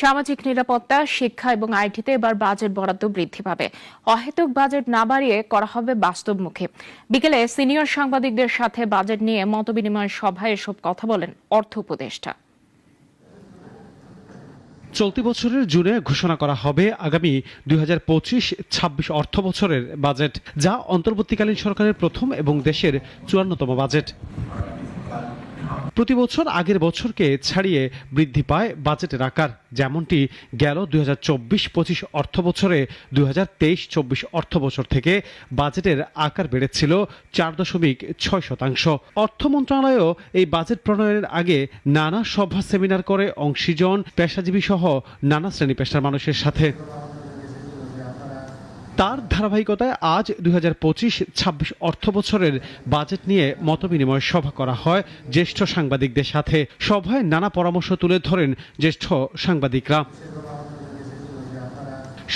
সামাজিক নিরাপত্তা, শিক্ষা এবং আইটিতে এবার বাজেট বরাদ্দ বৃদ্ধি পাবে। অহেতুক বাজেট না বাড়িয়ে করা হবে বাস্তবমুখী। বিকেলে সিনিয়র সাংবাদিকদের সাথে বাজেট নিয়ে মতবিনিময় সভায় এসব কথা বলেন অর্থ উপদেষ্টা। চলতি বছরের জুনে ঘোষণা করা হবে আগামী দুই হাজার পঁচিশ ছাব্বিশ অর্থ বছরের বাজেট, যা অন্তর্বর্তীকালীন সরকারের প্রথম এবং দেশের চুয়ান্নতম বাজেট। প্রতি বছর আগের বছরকে ছাড়িয়ে বৃদ্ধি পায় বাজেটের আকার, যেমনটি গেল দুই হাজার চব্বিশ পঁচিশ অর্থ বছরে দুই হাজার তেইশ চব্বিশ অর্থ বছর থেকে বাজেটের আকার বেড়েছিল চার দশমিক ছয় শতাংশ। অর্থ মন্ত্রণালয়ও এই বাজেট প্রণয়নের আগে নানা সভা, সেমিনার করে অংশীজন, পেশাজীবী সহ নানা শ্রেণি পেশার মানুষের সাথে। তার ধারাবাহিকতায় আজ দুই হাজার পঁচিশ ছাব্বিশ অর্থ বছরের বাজেট নিয়ে মতবিনিময় সভা করা হয় জ্যেষ্ঠ সাংবাদিকদের সাথে। সভায় নানা পরামর্শ তুলে ধরেন জ্যেষ্ঠ সাংবাদিকরা।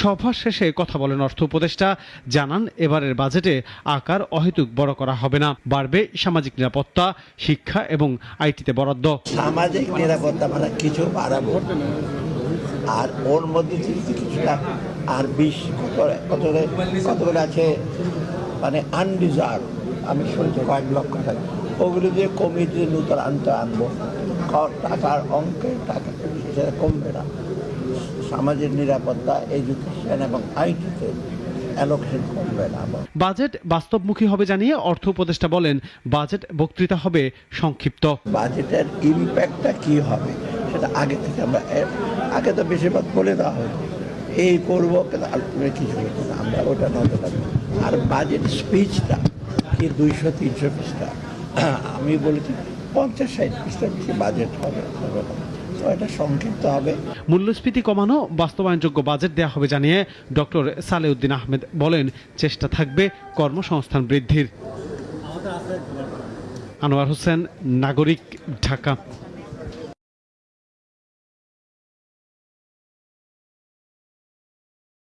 সভা শেষে কথা বলেন অর্থ উপদেষ্টা, জানান এবারের বাজেটে আকার অহেতুক বড় করা হবে না, বাড়বে সামাজিক নিরাপত্তা, শিক্ষা এবং আইটিতে বরাদ্দ। সামাজিক নিরাপত্তা মানে কিছু বাড়াবো। আর ওর মধ্যে কিছুটা আর বিশ কত কত কতগুলো আছে? মানে আনডিজার্ভ আমি শুনছি কয়েক লক্ষ টাকা। ওগুলো দিয়ে কমিটি নূতন আনতে আনব। টাকার অঙ্কের টাকা সেটা কমবে না। সামাজিক নিরাপত্তা এডুকেশন এবং আইটিতে অ্যালোকেশন কমবে না বাজেট বাস্তবমুখী হবে জানিয়ে অর্থ উপদেষ্টা বলেন বাজেট বক্তৃতা হবে সংক্ষিপ্ত। বাজেটের ইম্প্যাক্টটা কি হবে? সেটা আগে থেকে আমরা আগে তো বেশিরভাগ বলে দেওয়া হয় এই করব আলটিমেট কিছু না আমরা ওটা নজর রাখব আর বাজেট স্পিচটা কি দুইশো, তিনশো পৃষ্ঠা? আমি বলেছি, পঞ্চাশ, ষাট পৃষ্ঠা বেশি বাজেট হবে হবে না। এটা সংক্ষিপ্ত হবে। মূল্যস্ফীতি কমানো, বাস্তবায়নযোগ্য বাজেট দেওয়া হবে জানিয়ে ডক্টর সালেউদ্দিন আহমেদ বলেন, চেষ্টা থাকবে কর্মসংস্থান বৃদ্ধির। আনোয়ার হোসেন, নাগরিক, ঢাকা।